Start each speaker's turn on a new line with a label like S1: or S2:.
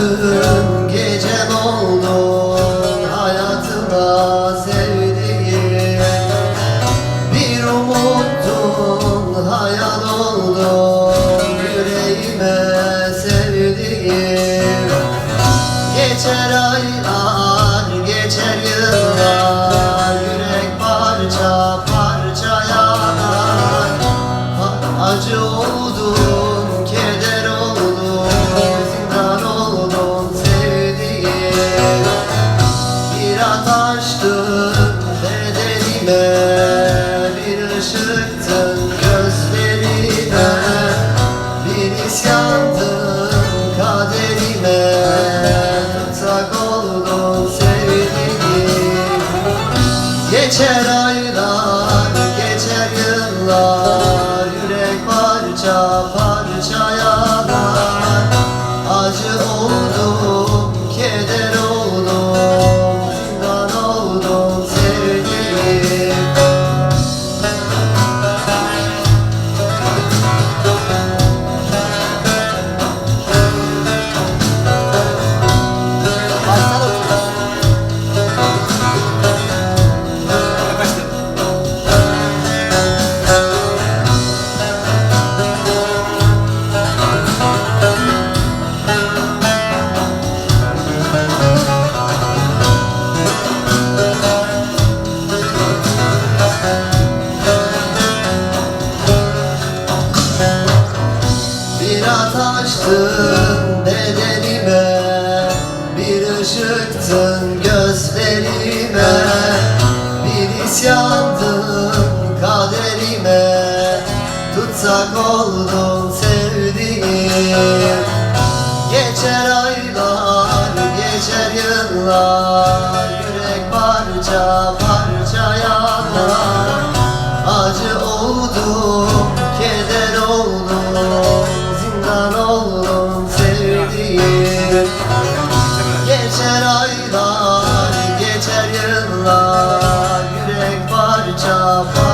S1: ataştın gecem oldun sevdiğim Bir umuttun hayal oldun yüreğime sevdiğim. Geçer aylar geçer yıllar yürek parça parça Acı oldun, Geçer aylar, geçer yıllar Yürek parça parça yanar. Acı oldum, keder oldum Zindan oldum sevdiğim Bir Aşkın bedenime Bir ışıktın gözlerime. Bir isyandın kaderime. Tutsak oldun sevdiğim. Geçer aylar, geçer yıllar. Yürek parça parça yanar Geçer aylar, geçer yıllar Yürek parça parça